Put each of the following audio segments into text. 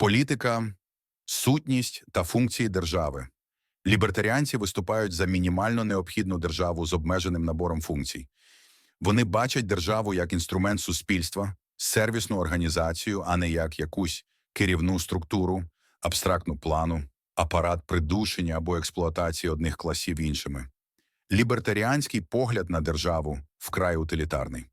Політика, сутність та функції держави. Лібертаріанці виступають за мінімально необхідну державу з обмеженим набором функцій. Вони бачать державу як інструмент суспільства, сервісну організацію, а не як якусь керівну структуру, абстрактну плану, апарат придушення або експлуатації одних класів іншими. Лібертаріанський погляд на державу вкрай утилітарний.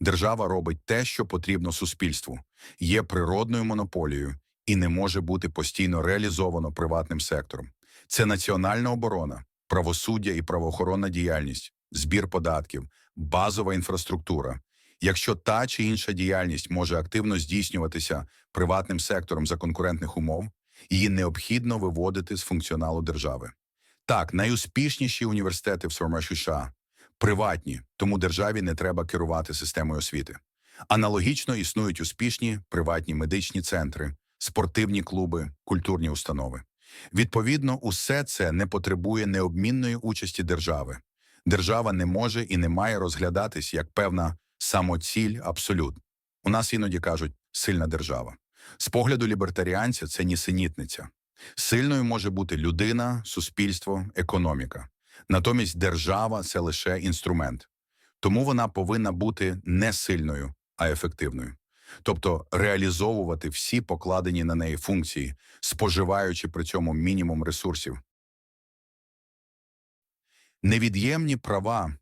Держава робить те, що потрібно суспільству, є природною монополією і не може бути постійно реалізовано приватним сектором. Це національна оборона, правосуддя і правоохоронна діяльність, збір податків, базова інфраструктура. Якщо та чи інша діяльність може активно здійснюватися приватним сектором за конкурентних умов, її необхідно виводити з функціоналу держави. Так, найуспішніші університети в СОРМ США приватні, тому державі не треба керувати системою освіти. Аналогічно існують успішні приватні медичні центри, спортивні клуби, культурні установи. Відповідно, усе це не потребує необмінної участі держави. Держава не може і не має розглядатись як певна самоціль абсолют. У нас іноді кажуть сильна держава. З погляду лібертаріанця це нісенітниця. Сильною може бути людина, суспільство, економіка. Натомість держава це лише інструмент. Тому вона повинна бути не сильною, а ефективною. Тобто реалізовувати всі покладені на неї функції, споживаючи при цьому мінімум ресурсів. Невід'ємні права.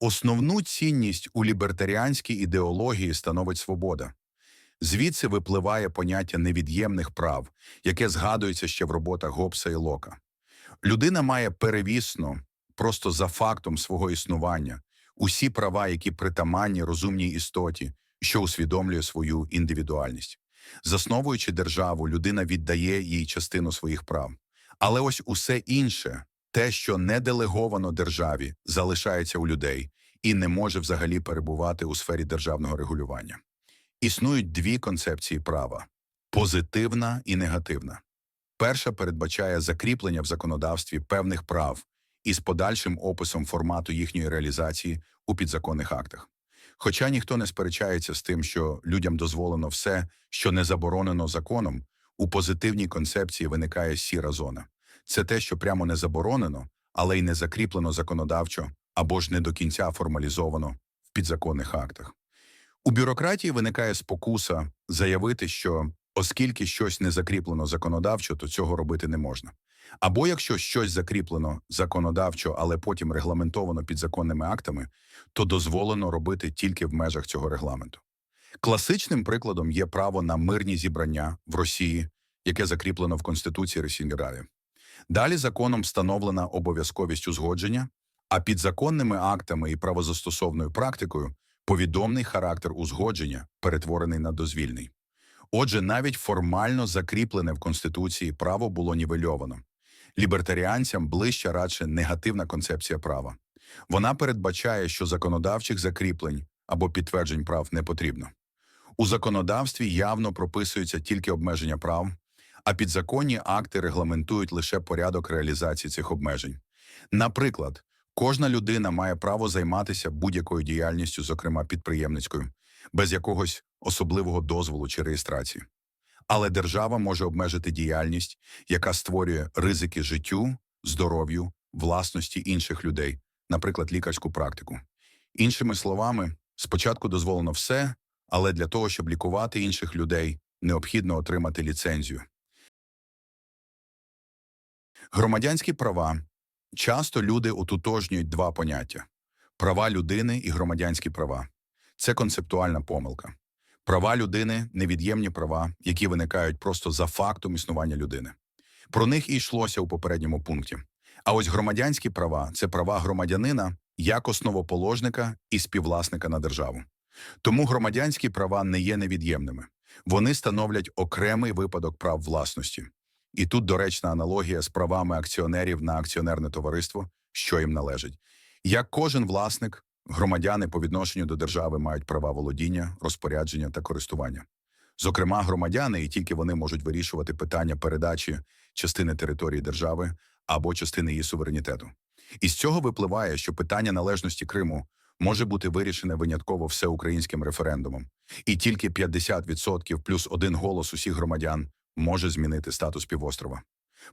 Основну цінність у лібертаріанській ідеології становить свобода. Звідси випливає поняття невід'ємних прав, яке згадується ще в роботах Гоббса і Лока. Людина має перевісно, просто за фактом свого існування, усі права, які притаманні розумній істоті, що усвідомлює свою індивідуальність. Засновуючи державу, людина віддає їй частину своїх прав. Але ось усе інше, те, що не делеговано державі, залишається у людей і не може взагалі перебувати у сфері державного регулювання. Існують дві концепції права позитивна і негативна. Перша передбачає закріплення в законодавстві певних прав із подальшим описом формату їхньої реалізації у підзаконних актах. Хоча ніхто не сперечається з тим, що людям дозволено все, що не заборонено законом, у позитивній концепції виникає сіра зона. Це те, що прямо не заборонено, але й не закріплено законодавчо або ж не до кінця формалізовано в підзаконних актах. У бюрократії виникає спокуса заявити, що оскільки щось не закріплено законодавчо, то цього робити не можна. Або якщо щось закріплено законодавчо, але потім регламентовано підзаконними актами, то дозволено робити тільки в межах цього регламенту. Класичним прикладом є право на мирні зібрання в Росії, яке закріплено в Конституції Російської Ради. Далі законом встановлена обов'язковість узгодження, а підзаконними актами і правозастосовною практикою повідомний характер узгодження перетворений на дозвільний. Отже, навіть формально закріплене в Конституції право було нівельовано. Лібертаріанцям ближча радше негативна концепція права. Вона передбачає, що законодавчих закріплень або підтверджень прав не потрібно. У законодавстві явно прописуються тільки обмеження прав, а підзаконні акти регламентують лише порядок реалізації цих обмежень. Наприклад, кожна людина має право займатися будь-якою діяльністю, зокрема підприємницькою, без якогось особливого дозволу чи реєстрації. Але держава може обмежити діяльність, яка створює ризики життю, здоров'ю, власності інших людей, наприклад, лікарську практику. Іншими словами, спочатку дозволено все, але для того, щоб лікувати інших людей, необхідно отримати ліцензію. Громадянські права. Часто люди ототожнюють два поняття права людини і громадянські права. Це концептуальна помилка. Права людини невід'ємні права, які виникають просто за фактом існування людини. Про них і йшлося у попередньому пункті. А ось громадянські права це права громадянина як основоположника і співвласника на державу. Тому громадянські права не є невід'ємними. Вони становлять окремий випадок прав власності. І тут доречна аналогія з правами акціонерів на акціонерне товариство, що їм належить. Як кожен власник, громадяни по відношенню до держави мають права володіння, розпорядження та користування. Зокрема, громадяни, і тільки вони можуть вирішувати питання передачі частини території держави або частини її суверенітету. Із цього випливає, що питання належності Криму може бути вирішене винятково всеукраїнським референдумом, і тільки 50% плюс один голос усіх громадян може змінити статус півострова.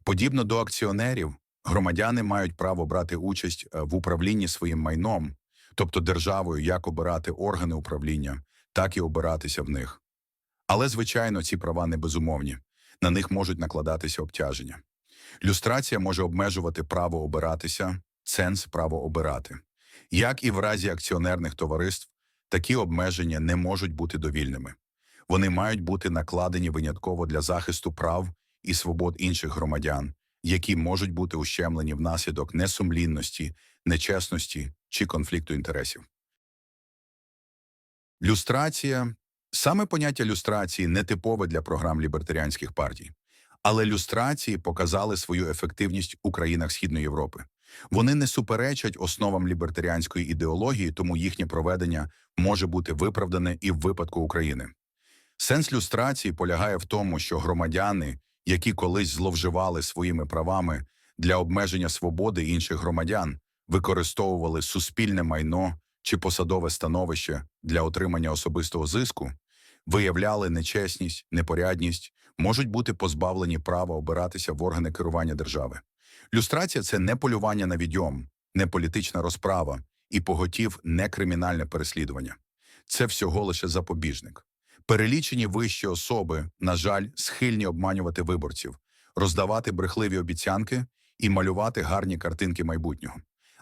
Подібно до акціонерів, громадяни мають право брати участь е, в управлінні своїм майном, тобто державою, як обирати органи управління, так і обиратися в них. Але, звичайно, ці права не безумовні, на них можуть накладатися обтяження. Люстрація може обмежувати право обиратися, ценз право обирати. Як і в разі акціонерних товариств, такі обмеження не можуть бути довільними. Вони мають бути накладені винятково для захисту прав і свобод інших громадян, які можуть бути ущемлені внаслідок несумлінності, нечесності чи конфлікту інтересів. Люстрація саме поняття люстрації не типове для програм лібертаріанських партій, але люстрації показали свою ефективність у країнах Східної Європи. Вони не суперечать основам лібертаріанської ідеології, тому їхнє проведення може бути виправдане і в випадку України. Сенс люстрації полягає в тому, що громадяни, які колись зловживали своїми правами для обмеження свободи інших громадян, використовували суспільне майно чи посадове становище для отримання особистого зиску, виявляли нечесність, непорядність, можуть бути позбавлені права обиратися в органи керування держави. Люстрація це не полювання на відьом, не політична розправа і поготів не кримінальне переслідування. Це всього лише запобіжник. Перелічені вищі особи, на жаль, схильні обманювати виборців, роздавати брехливі обіцянки і малювати гарні картинки майбутнього.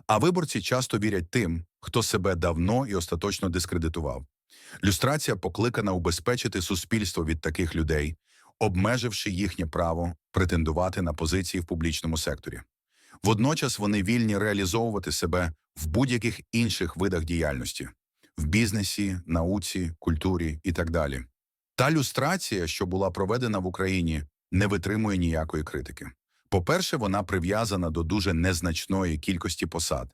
А виборці часто вірять тим, хто себе давно і остаточно дискредитував. Люстрація покликана убезпечити суспільство від таких людей, обмеживши їхнє право претендувати на позиції в публічному секторі. Водночас вони вільні реалізовувати себе в будь-яких інших видах діяльності в бізнесі, науці, культурі і так далі. Та люстрація, що була проведена в Україні, не витримує ніякої критики. По-перше, вона прив'язана до дуже незначної кількості посад.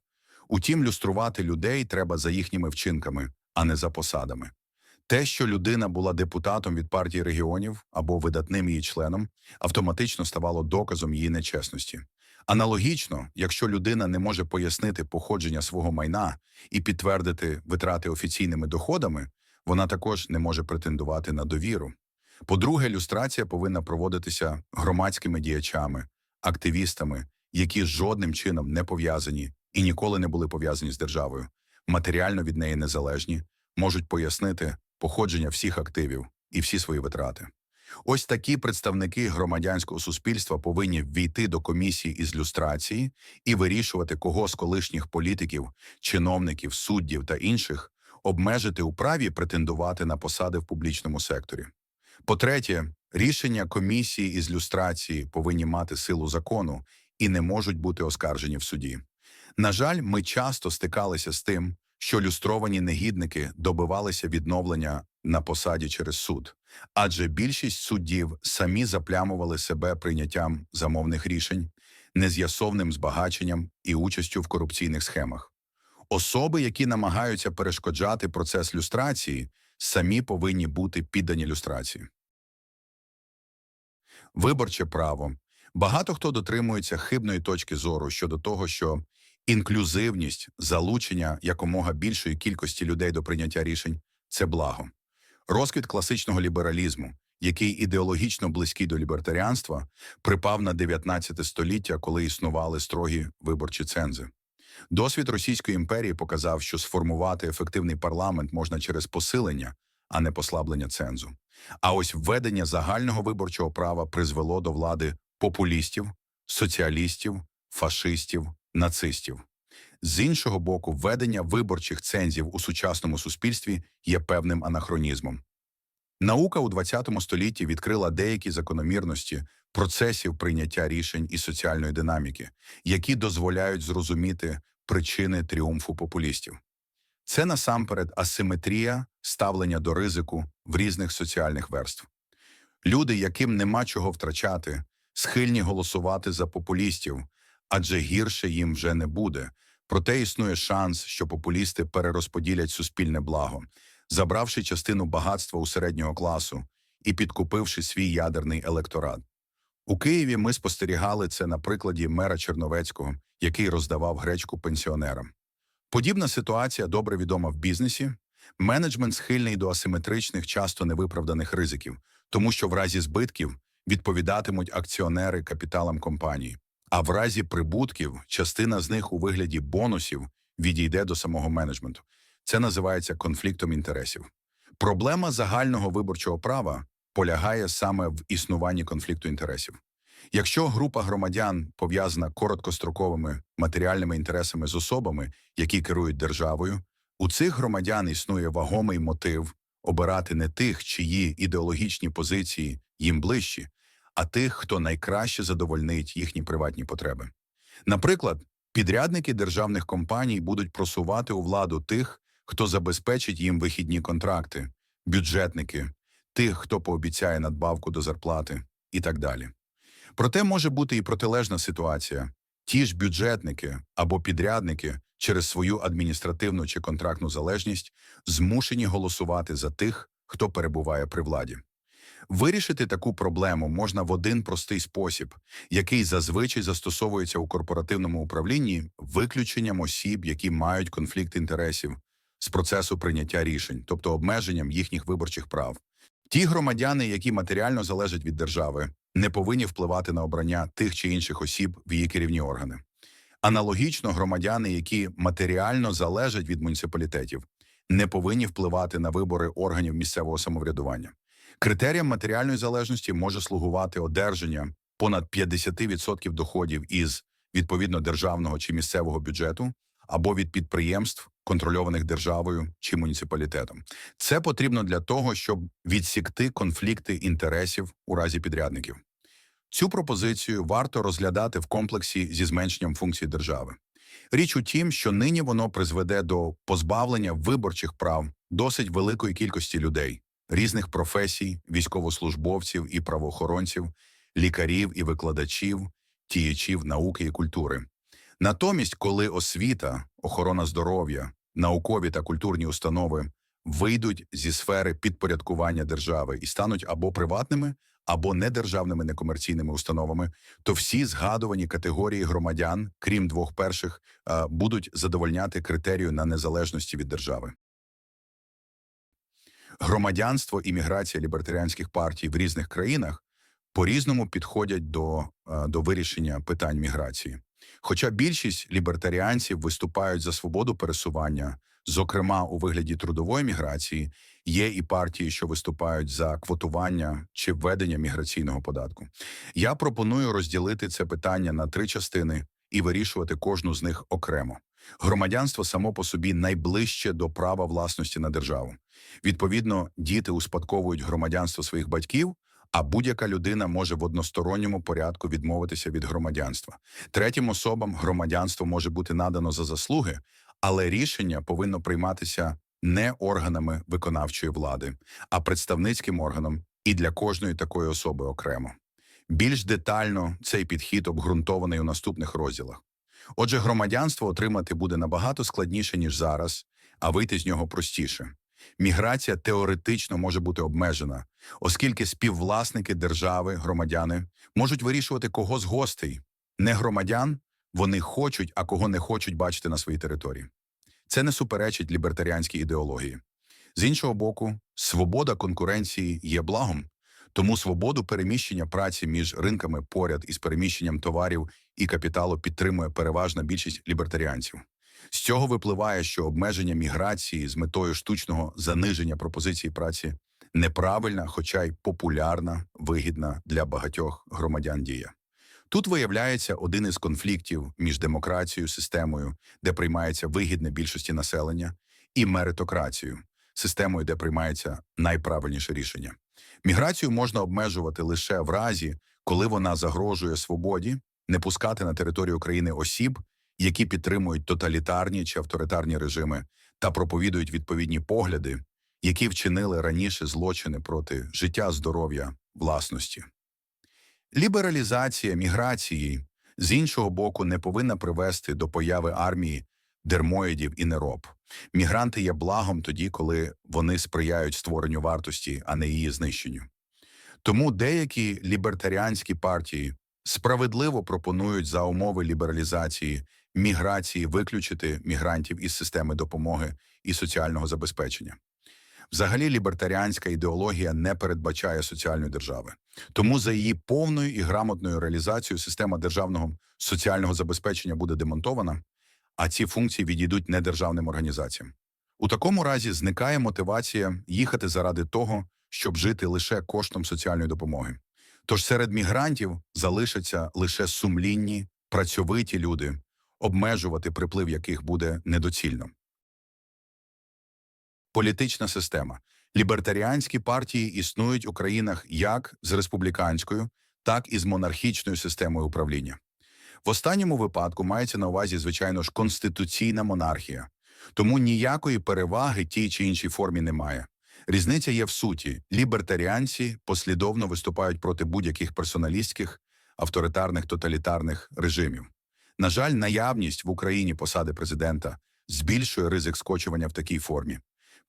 Утім, люструвати людей треба за їхніми вчинками, а не за посадами. Те, що людина була депутатом від партії регіонів або видатним її членом, автоматично ставало доказом її нечесності. Аналогічно, якщо людина не може пояснити походження свого майна і підтвердити витрати офіційними доходами, вона також не може претендувати на довіру. По-друге, люстрація повинна проводитися громадськими діячами, активістами, які жодним чином не пов'язані і ніколи не були пов'язані з державою, матеріально від неї незалежні, можуть пояснити походження всіх активів і всі свої витрати. Ось такі представники громадянського суспільства повинні ввійти до комісії із люстрації і вирішувати, кого з колишніх політиків, чиновників, суддів та інших обмежити у праві претендувати на посади в публічному секторі. По-третє, рішення комісії із люстрації повинні мати силу закону і не можуть бути оскаржені в суді. На жаль, ми часто стикалися з тим, що люстровані негідники добивалися відновлення на посаді через суд, адже більшість суддів самі заплямували себе прийняттям замовних рішень, нез'ясовним збагаченням і участю в корупційних схемах. Особи, які намагаються перешкоджати процес люстрації, самі повинні бути піддані люстрації. Виборче право. Багато хто дотримується хибної точки зору щодо того, що інклюзивність, залучення якомога більшої кількості людей до прийняття рішень це благо. Розквіт класичного лібералізму, який ідеологічно близький до лібертаріанства, припав на 19 століття, коли існували строгі виборчі цензи. Досвід Російської імперії показав, що сформувати ефективний парламент можна через посилення, а не послаблення цензу. А ось введення загального виборчого права призвело до влади популістів, соціалістів, фашистів, нацистів. З іншого боку, введення виборчих цензів у сучасному суспільстві є певним анахронізмом. Наука у ХХ столітті відкрила деякі закономірності процесів прийняття рішень і соціальної динаміки, які дозволяють зрозуміти причини тріумфу популістів. Це насамперед асиметрія ставлення до ризику в різних соціальних верств. Люди, яким нема чого втрачати, схильні голосувати за популістів, адже гірше їм вже не буде. Проте існує шанс, що популісти перерозподілять суспільне благо, забравши частину багатства у середнього класу і підкупивши свій ядерний електорат. У Києві ми спостерігали це на прикладі мера Черновецького, який роздавав гречку пенсіонерам. Подібна ситуація добре відома в бізнесі. Менеджмент схильний до асиметричних, часто невиправданих ризиків, тому що в разі збитків відповідатимуть акціонери капіталам компанії, а в разі прибутків частина з них у вигляді бонусів відійде до самого менеджменту. Це називається конфліктом інтересів. Проблема загального виборчого права полягає саме в існуванні конфлікту інтересів. Якщо група громадян пов'язана короткостроковими матеріальними інтересами з особами, які керують державою, у цих громадян існує вагомий мотив обирати не тих, чиї ідеологічні позиції їм ближчі, а тих, хто найкраще задовольнить їхні приватні потреби. Наприклад, підрядники державних компаній будуть просувати у владу тих, хто забезпечить їм вихідні контракти, бюджетники, тих, хто пообіцяє надбавку до зарплати і так далі. Проте може бути і протилежна ситуація. Ті ж бюджетники або підрядники через свою адміністративну чи контрактну залежність змушені голосувати за тих, хто перебуває при владі. Вирішити таку проблему можна в один простий спосіб, який зазвичай застосовується у корпоративному управлінні виключенням осіб, які мають конфлікт інтересів з процесу прийняття рішень, тобто обмеженням їхніх виборчих прав. Ті громадяни, які матеріально залежать від держави, не повинні впливати на обрання тих чи інших осіб в її керівні органи. Аналогічно, громадяни, які матеріально залежать від муніципалітетів, не повинні впливати на вибори органів місцевого самоврядування. Критерієм матеріальної залежності може слугувати одержання понад 50% доходів із відповідно державного чи місцевого бюджету або від підприємств, контрольованих державою чи муніципалітетом. Це потрібно для того, щоб відсікти конфлікти інтересів у разі підрядників. Цю пропозицію варто розглядати в комплексі зі зменшенням функцій держави. Річ у тім, що нині воно призведе до позбавлення виборчих прав досить великої кількості людей, різних професій, військовослужбовців і правоохоронців, лікарів і викладачів, тіячів науки і культури. Натомість, коли освіта, охорона здоров'я, наукові та культурні установи вийдуть зі сфери підпорядкування держави і стануть або приватними, або недержавними некомерційними установами, то всі згадувані категорії громадян, крім двох перших, будуть задовольняти критерію на незалежності від держави. Громадянство і міграція лібертаріанських партій в різних країнах по-різному підходять до, е, до вирішення питань міграції. Хоча більшість лібертаріанців виступають за свободу пересування, зокрема у вигляді трудової міграції, є і партії, що виступають за квотування чи введення міграційного податку. Я пропоную розділити це питання на три частини і вирішувати кожну з них окремо. Громадянство само по собі найближче до права власності на державу. Відповідно, діти успадковують громадянство своїх батьків, а будь-яка людина може в односторонньому порядку відмовитися від громадянства. Третім особам громадянство може бути надано за заслуги, але рішення повинно прийматися не органами виконавчої влади, а представницьким органом і для кожної такої особи окремо. Більш детально цей підхід обґрунтований у наступних розділах. Отже, громадянство отримати буде набагато складніше, ніж зараз, а вийти з нього простіше. Міграція теоретично може бути обмежена, оскільки співвласники держави, громадяни, можуть вирішувати, кого з гостей, не громадян, вони хочуть, а кого не хочуть бачити на своїй території. Це не суперечить лібертаріанській ідеології. З іншого боку, свобода конкуренції є благом, тому свободу переміщення праці між ринками поряд із переміщенням товарів і капіталу підтримує переважна більшість лібертаріанців. З цього випливає, що обмеження міграції з метою штучного заниження пропозиції праці неправильна, хоча й популярна, вигідна для багатьох громадян дія. Тут виявляється один із конфліктів між демократією, системою, де приймається вигідне більшості населення, і меритокрацією, системою, де приймається найправильніше рішення. Міграцію можна обмежувати лише в разі, коли вона загрожує свободі, не пускати на територію країни осіб, які підтримують тоталітарні чи авторитарні режими та проповідують відповідні погляди, які вчинили раніше злочини проти життя, здоров'я, власності. Лібералізація міграції з іншого боку не повинна привести до появи армії дермоїдів і нероб. Мігранти є благом тоді, коли вони сприяють створенню вартості, а не її знищенню. Тому деякі лібертаріанські партії справедливо пропонують за умови лібералізації міграції виключити мігрантів із системи допомоги і соціального забезпечення. Взагалі, лібертаріанська ідеологія не передбачає соціальної держави. Тому за її повною і грамотною реалізацією система державного соціального забезпечення буде демонтована, а ці функції відійдуть недержавним організаціям. У такому разі зникає мотивація їхати заради того, щоб жити лише коштом соціальної допомоги. Тож серед мігрантів залишаться лише сумлінні, працьовиті люди, обмежувати приплив яких буде недоцільно. Політична система. Лібертаріанські партії існують у країнах як з республіканською, так і з монархічною системою управління. В останньому випадку мається на увазі, звичайно ж, конституційна монархія, тому ніякої переваги тій чи іншій формі немає. Різниця є в суті: лібертаріанці послідовно виступають проти будь-яких персоналістських, авторитарних тоталітарних режимів. На жаль, наявність в Україні посади президента збільшує ризик скочування в такій формі.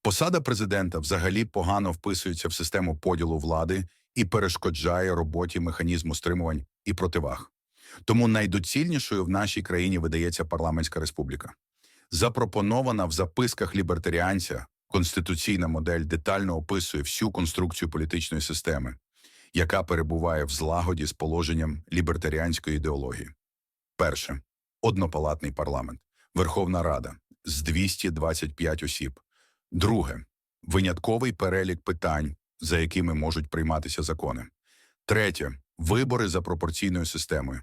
Посада президента взагалі погано вписується в систему поділу влади і перешкоджає роботі механізму стримувань і противаг. Тому найдоцільнішою в нашій країні видається парламентська республіка. Запропонована в записках лібертаріанця конституційна модель детально описує всю конструкцію політичної системи, яка перебуває в злагоді з положенням лібертаріанської ідеології. Перше однопалатний парламент, Верховна Рада з 225 осіб. Друге винятковий перелік питань, за якими можуть прийматися закони. Третє вибори за пропорційною системою.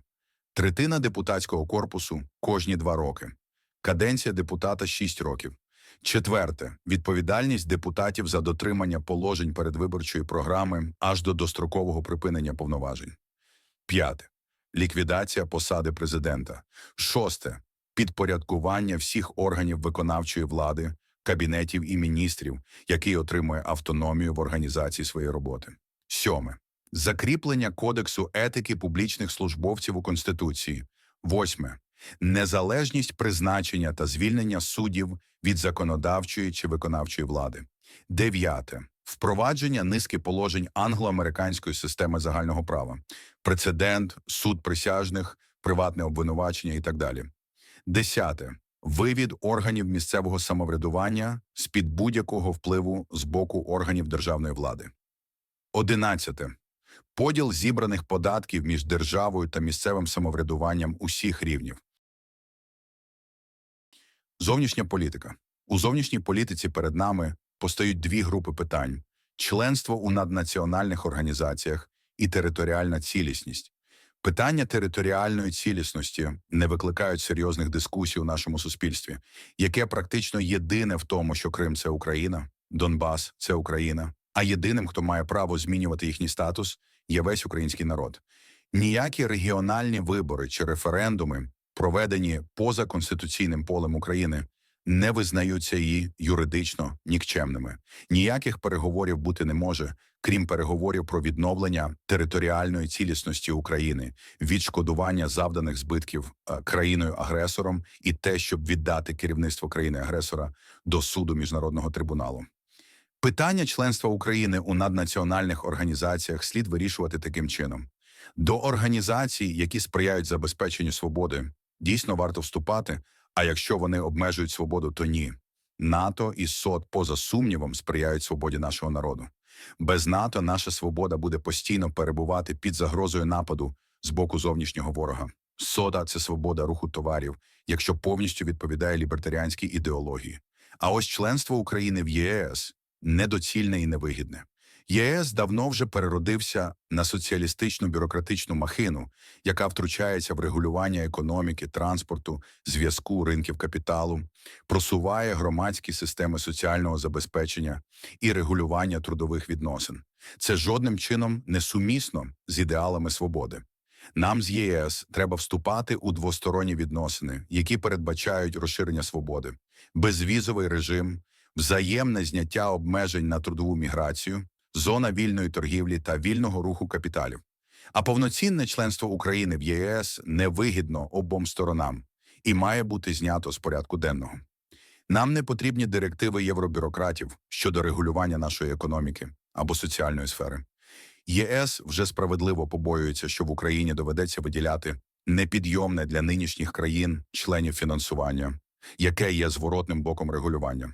Третина депутатського корпусу кожні два роки. Каденція депутата 6 років. Четверте відповідальність депутатів за дотримання положень передвиборчої програми аж до дострокового припинення повноважень. П'яте ліквідація посади президента. Шосте підпорядкування всіх органів виконавчої влади, кабінетів і міністрів, який отримує автономію в організації своєї роботи. Сьоме закріплення кодексу етики публічних службовців у Конституції. Восьме незалежність призначення та звільнення суддів від законодавчої чи виконавчої влади. Дев'яте впровадження низки положень англо-американської системи загального права, прецедент, суд присяжних, приватне обвинувачення і так далі. Десяте вивід органів місцевого самоврядування з під будь-якого впливу з боку органів державної влади. Одинадцяте поділ зібраних податків між державою та місцевим самоврядуванням усіх рівнів. Зовнішня політика. У зовнішній політиці перед нами постають дві групи питань: членство у наднаціональних організаціях і територіальна цілісність. Питання територіальної цілісності не викликають серйозних дискусій у нашому суспільстві, яке практично єдине в тому, що Крим це Україна, Донбас це Україна, а єдиним, хто має право змінювати їхній статус, є весь український народ. Ніякі регіональні вибори чи референдуми, проведені поза конституційним полем України, не визнаються її юридично нікчемними. Ніяких переговорів бути не може, крім переговорів про відновлення територіальної цілісності України, відшкодування завданих збитків е, країною-агресором і те, щоб віддати керівництво країни-агресора до суду міжнародного трибуналу. Питання членства України у наднаціональних організаціях слід вирішувати таким чином. До організацій, які сприяють забезпеченню свободи, дійсно варто вступати, а якщо вони обмежують свободу, то ні. НАТО і СОД, поза сумнівом, сприяють свободі нашого народу. Без НАТО наша свобода буде постійно перебувати під загрозою нападу з боку зовнішнього ворога. СОДА це свобода руху товарів, якщо повністю відповідає лібертаріанській ідеології. А ось членство України в ЄС недоцільне і невигідне. ЄС давно вже переродився на соціалістичну бюрократичну махину, яка втручається в регулювання економіки, транспорту, зв'язку ринків капіталу, просуває громадські системи соціального забезпечення і регулювання трудових відносин. Це жодним чином не сумісно з ідеалами свободи. Нам з ЄС треба вступати у двосторонні відносини, які передбачають розширення свободи, безвізовий режим, взаємне зняття обмежень на трудову міграцію, зона вільної торгівлі та вільного руху капіталів. А повноцінне членство України в ЄС невигідно обом сторонам і має бути знято з порядку денного. Нам не потрібні директиви євробюрократів щодо регулювання нашої економіки або соціальної сфери. ЄС вже справедливо побоюється, що в Україні доведеться виділяти непідйомне для нинішніх країн членів фінансування, яке є зворотним боком регулювання.